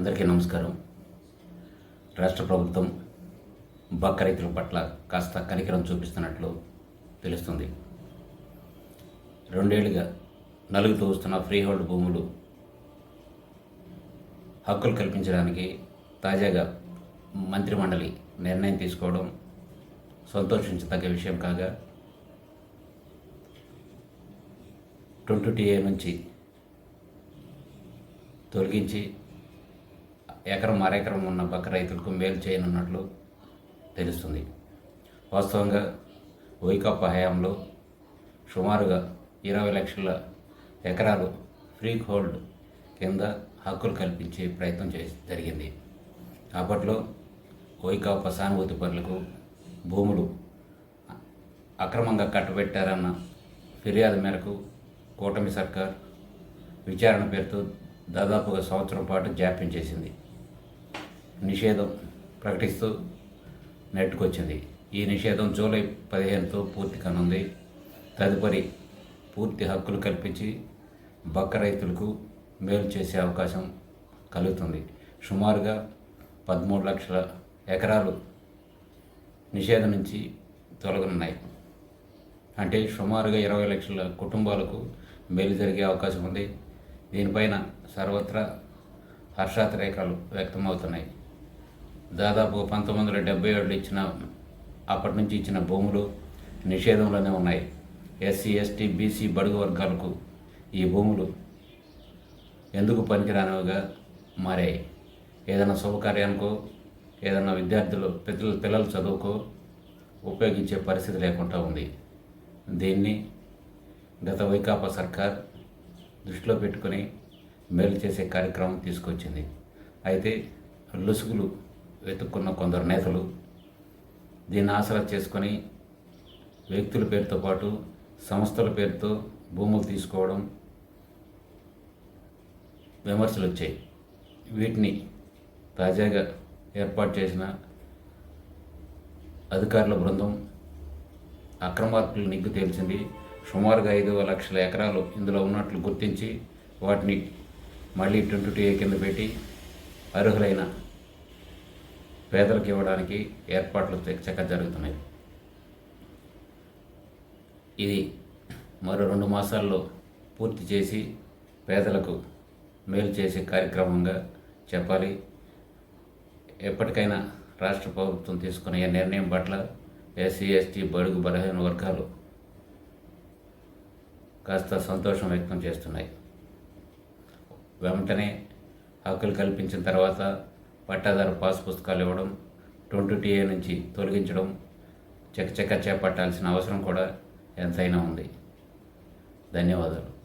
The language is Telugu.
అందరికీ నమస్కారం. రాష్ట్ర ప్రభుత్వం బక్క రైతుల పట్ల కాస్త కనికరం చూపిస్తున్నట్లు తెలుస్తుంది. రెండేళ్ళుగా నలుగుతూ వస్తున్న ఫ్రీహోల్డ్ భూములు హక్కులు కల్పించడానికి తాజాగా మంత్రిమండలి నిర్ణయం తీసుకోవడం సంతోషించదగ్గ విషయం కాగా ట్వంటీ టీఏ నుంచి తొలగించి ఎకరం అరెకరం ఉన్న పక్క రైతులకు మేలు చేయనున్నట్లు తెలుస్తుంది. వాస్తవంగా వైకప్ప హయాంలో సుమారుగా ఇరవై లక్షల ఎకరాలు ఫ్రీ హోల్డ్ కింద హక్కులు కల్పించే ప్రయత్నం చే జరిగింది. అప్పట్లో వైకాపా సానుభూతి పనులకు భూములు అక్రమంగా కట్టబెట్టారన్న ఫిర్యాదు మేరకు కూటమి సర్కార్ విచారణ పేరుతో దాదాపుగా సంవత్సరం పాటు జాప్యం చేసింది. నిషేధం ప్రకటిస్తూ నెట్టుకొచ్చింది. ఈ నిషేధం జూలై పదిహేనుతో పూర్తి కానుంది. తదుపరి పూర్తి హక్కులు కల్పించి బక్క రైతులకు మేలు చేసే అవకాశం కలుగుతుంది. సుమారుగా పదమూడు లక్షల ఎకరాలు నిషేధం నుంచి తొలగనున్నాయి. అంటే సుమారుగా ఇరవై లక్షల కుటుంబాలకు మేలు జరిగే అవకాశం ఉంది. దీనిపైన సర్వత్రా హర్షాతిరేకాలు వ్యక్తమవుతున్నాయి. దాదాపు పంతొమ్మిది వందల డెబ్బై ఏడులో ఇచ్చిన అప్పటి నుంచి ఇచ్చిన భూములు నిషేధంలోనే ఉన్నాయి. ఎస్సీ ఎస్టీ బీసీ బడుగు వర్గాలకు ఈ భూములు ఎందుకు పనికిరానివిగా మారాయి? ఏదైనా శుభకార్యానికో ఏదైనా విద్యార్థులు పిల్లలు పిల్లల చదువుకో ఉపయోగించే పరిస్థితి లేకుండా ఉంది. దీన్ని గత వైకాపా సర్కార్ దృష్టిలో పెట్టుకొని మేలు చేసే కార్యక్రమం తీసుకొచ్చింది. అయితే లుసుగులు వెతుక్కున్న కొందరు నేతలు దీన్ని ఆసరా చేసుకొని వ్యక్తుల పేరుతో పాటు సంస్థల పేరుతో భూములు తీసుకోవడం విమర్శలు వచ్చాయి వీటిని తాజాగా ఏర్పాటు చేసిన అధికారుల బృందం అక్రమార్కులు నిగ్గు తేల్చింది. సుమారుగా ఐదు లక్షల ఎకరాలు ఇందులో ఉన్నట్లు గుర్తించి వాటిని మళ్ళీ ట్వంటీ టూ ఏ కింద పెట్టి అర్హులైన పేదలకు ఇవ్వడానికి ఏర్పాట్లు చక్క జరుగుతున్నాయి. ఇది మరో రెండు మాసాల్లో పూర్తి చేసి పేదలకు మేలు చేసే కార్యక్రమంగా చెప్పాలి. ఎప్పటికైనా రాష్ట్ర ప్రభుత్వం తీసుకునే ఈ నిర్ణయం పట్ల ఎస్సీ ఎస్టీ బడుగు బలహీన వర్గాలు కాస్త సంతోషం వ్యక్తం చేస్తున్నాయి. వెంటనే హక్కులు కల్పించిన తర్వాత పట్టాదారు పాస్ పుస్తకాలు ఇవ్వడం ట్వంటీ టీఏ నుంచి తొలగించడం చకచక చేపట్టాల్సిన అవసరం కూడా ఎంతైనా ఉంది. ధన్యవాదాలు.